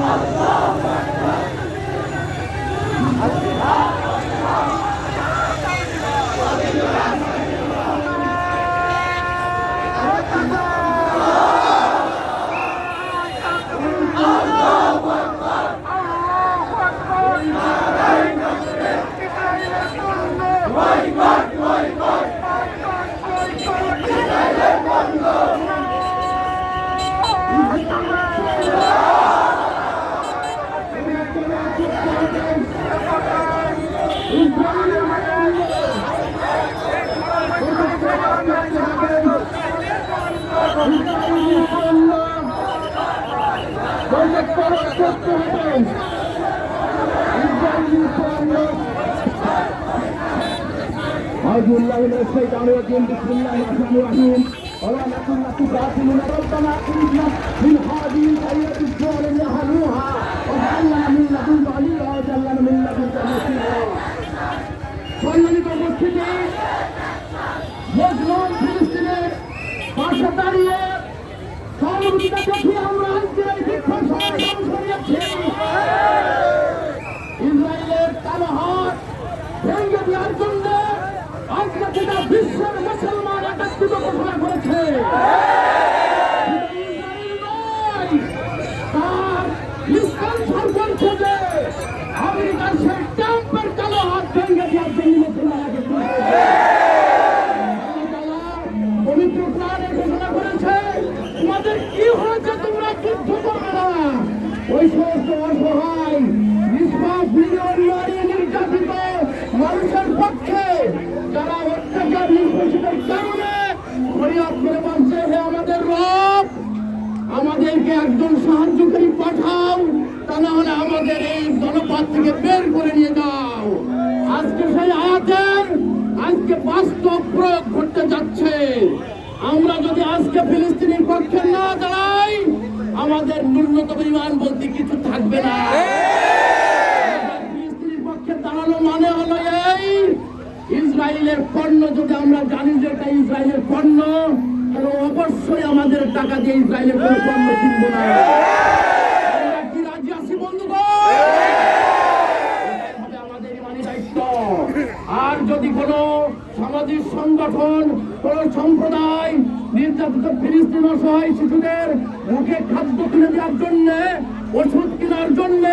Allahumma বৈঠক করতে হবে ইসরায়েলি পণ্য أعوذ بالله من الشيطان الرجيم بسم الله الرحمن الرحيم ولا نكن تقاتلون ربنا أخرجنا من هذه القرية الظالم أهلوها واجعلنا من لدنك وليا واجعلنا من لدنك نصيرا সম্মানিত উপস্থিতি মজলুম ফিলিস্তিনের পাশে দাঁড়িয়ে সহযোগিতা দেখিয়ে আমরা যেটা বিশ্বের মুসলমান একত্রিত ঘোষণা করেছে। আমেরিকার সেই ট্রাম্পের কালো হাত ভেঙে দেওয়ার জন্য মুসলমানকে পবিত্র প্রাণে ঘোষণা করেছে তোমাদের কি হয়েছে তোমরা যুদ্ধ করবে না ওই সমস্ত অসহায়, নিষ্পাপ নির্যাতিত মানুষের পক্ষে যারা অত্যাচার নির্বাচিতের কারণে ফরিয়াদ করে হে আমাদের রব, আমাদেরকে একজন সাহায্যকারী পাঠাও, তা না হলে আমাদের এই জনপদ থেকে বের করে নিয়ে যাও। আজকে সেই আয়াতের, আজকে বাস্তব প্রয়োগ করতে যাচ্ছে। আমরা যদি আজকে ফিলিস্তিনের পক্ষে না দাঁড়াই, আমাদের ন্যূনতম ইমান বলতে কিছু থাকবে না আমাদের ফিলিস্তিনের পক্ষে দাঁড়ানো মানে হলো এই ইসরায়েলের পণ্য যদি আমরা জানি যে এটা ইসরায়েলের পণ্য, তাহলে অবশ্যই আমাদের টাকা দিয়ে ইসরায়েলের কোনো পণ্য কিনবো না। আর যদি কোনো সামাজিক সংগঠন, কোন সম্প্রদায় নির্যাতিত ফিলিস্তিন অসহায় শিশুদের মুখে খাদ্য কিনে দেওয়ার জন্য, ওষুধ কেনার জন্য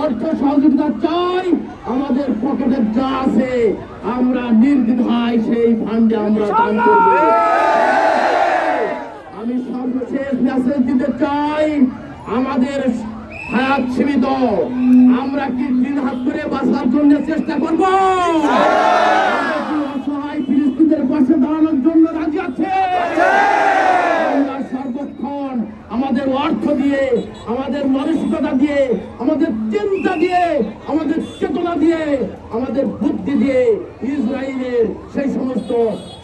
অর্থ সহযোগিতা চাই আমরা নির্দ্বিধায় সেই ফান্ডে আমরা দান করব। আমি সর্বশেষ মেসেজ দিতে চাই, আমাদের হায়াত সীমিত। আমরা কি দিন হাত করে বাঁচার জন্য চেষ্টা করব আমরা কি অসহায় ফিলিস্তিনদের পাশে দাঁড়ানোর জন্য রাজি আছে আমরা সর্বক্ষণ আমাদের অর্থ দিয়ে আমাদের মানসিকতা দিয়ে আমাদের চিন্তা দিয়ে আমাদের চেতনা দিয়ে আমাদের বুদ্ধি দিয়ে ইসরায়েলের সেই সমস্ত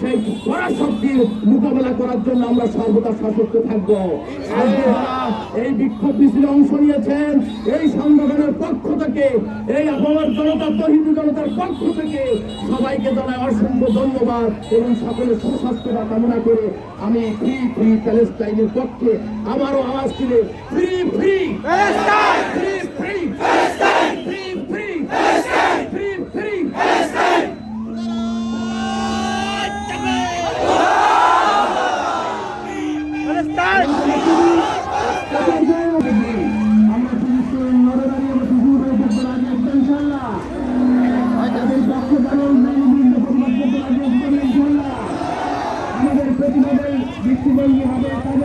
সেই পরাশক্তির মোকাবেলা করার জন্য আমরা সর্বদা সশক্ত থাকব। এই বিক্ষোভ মিছিলে অংশ নিয়েছেন এই সংগঠনের পক্ষ থেকে এই আবহাওয়ার জনতা তহিন্দু জনতার পক্ষ থেকে সবাইকে জানাই অসংখ্য ধন্যবাদ এবং সকলের সুস্বাস্থ্যতা কামনা করে আমি ফ্রি ফ্রি প্যালেস্টাইনের পক্ষে আমারও আওয়াজ তুলে ফ্রি ফ্রি। Free free. তৈরি হবে